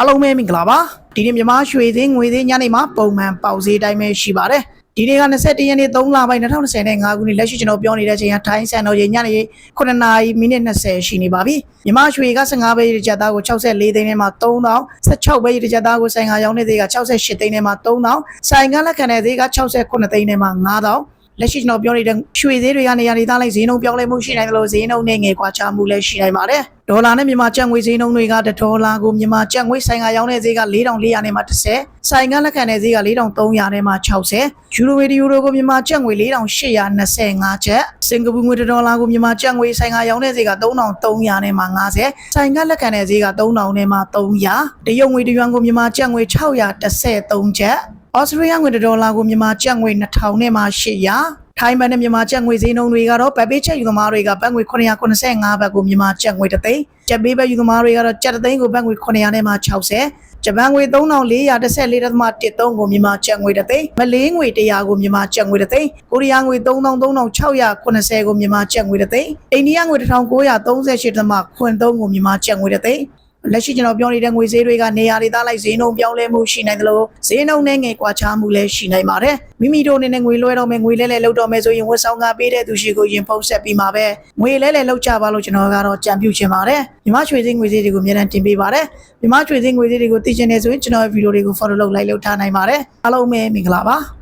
အားလုံးပဲမင်္ဂလာပါဒီနေ့မြန်မာရွှေစင်းငွေစင်းညနေမှာပုံမှန်ပေါက်ဈေးအတိုင်းပဲရှိပါတယ်ဒီနေ့က21ရက်နေ့3လပိုင်း2025ခုနှစ်လက်ရှိကျွန်တော်ပြောနေတဲ့အချိန်ကထိုင်းစံတော်ချိန်ညနေ9နာရီမိနစ်20ရှိနေပါပြီမြန်မာရွှေက15ပဲရကြသားကို64သိန်းနဲ့မှ3000 16ပဲရကြသားကိုဆိုင်ကရောင်းတဲ့ဈေးက68သိန်းနဲ့မှ3000ဆိုင်ကလက်ခံတဲ့ဈေးက68သိန်းနဲ့မှ9000 လက်ရှိကျွန်တော်ပြောနေတဲ့ရွှေဈေးတွေကနေရာဒေသလိုက်ဈေးနှုန်းပြောင်းလဲမှုရှိနိုင်တယ်လို့ဈေးနှုန်းနဲ့ငယ်ကွာခြားမှုလည်းရှိနိုင်ပါတယ်။ဒေါ်လာနဲ့မြန်မာကျပ်ငွေဈေးနှုန်းတွေကတစ်ဒေါ်လာကိုမြန်မာကျပ်ငွေဆိုင်ကရောင်းတဲ့ဈေးက4400နဲ့မှ30ဆိုင်ကလက်ခံတဲ့ဈေးက4300နဲ့မှ60ယူရိုဝေဒီယူရိုကိုမြန်မာကျပ်ငွေ4825ကျပ်စင်ကာပူငွေတစ်ဒေါ်လာကိုမြန်မာကျပ်ငွေဆိုင်ကရောင်းတဲ့ဈေးက3300နဲ့မှ50ဆိုင်ကလက်ခံတဲ့ဈေးက3000နဲ့မှ300တရုတ်ငွေတစ်ယွမ်ကိုမြန်မာကျပ်ငွေ613ကျပ် ဩစတြေးလျငွေတစ်ဒေါ်လာကိုမြန်မာကျပ်ငွေ2000နဲ့မှ800ထိုင်းဘတ်နဲ့မြန်မာကျပ်ငွေဈေးနှုန်းတွေကတော့ဗတ်ပေးချက်ယူသမားတွေကဘတ်ငွေ985ဘတ်ကိုမြန်မာကျပ်ငွေတစ်သိန်းကျပ်ပေးဘတ်ယူသမားတွေကတော့ကျပ်တစ်သိန်းကိုဘတ်ငွေ900နဲ့မှ60ဂျပန်ငွေ3414.13ကိုမြန်မာကျပ်ငွေတစ်သိန်းမလေးငွေ100ကိုမြန်မာကျပ်ငွေတစ်သိန်းကိုရီးယားငွေ3360ကိုမြန်မာကျပ်ငွေတစ်သိန်းအိန္ဒိယငွေ1938.83ကိုမြန်မာကျပ်ငွေတစ်သိန်း လက်ရှိကျွန်တော်ပြောနေတဲ့ငွေဈေးတွေကနေရာဒေသလိုက်ဈေးနှုန်းပြောင်းလဲမှုရှိနိုင်တယ်လို့ဈေးနှုန်းနဲ့ငယ်ကွာခြားမှုလည်းရှိနိုင်ပါတယ်မိမိတို့အနေနဲ့ငွေလွှဲတော့မယ်ငွေလဲလဲလောက်တော့မယ်ဆိုရင်ဝန်ဆောင်ကပေးတဲ့သူရှိကိုရင်ဖုန်းဆက်ပြီးမှာပဲငွေလဲလဲလောက်ကြပါလို့ကျွန်တော်ကတော့ကြံပြုချင်ပါတယ်မြမချွေစင်းငွေဈေးတွေကိုအများနဲ့တင်ပေးပါတယ်မြမချွေစင်းငွေဈေးတွေကိုသိချင်နေဆိုရင်ကျွန်တော်ရဲ့ဗီဒီယိုတွေကို follow လုပ်လိုက်လုပ်ထားနိုင်ပါတယ်အားလုံးပဲမင်္ဂလာပါ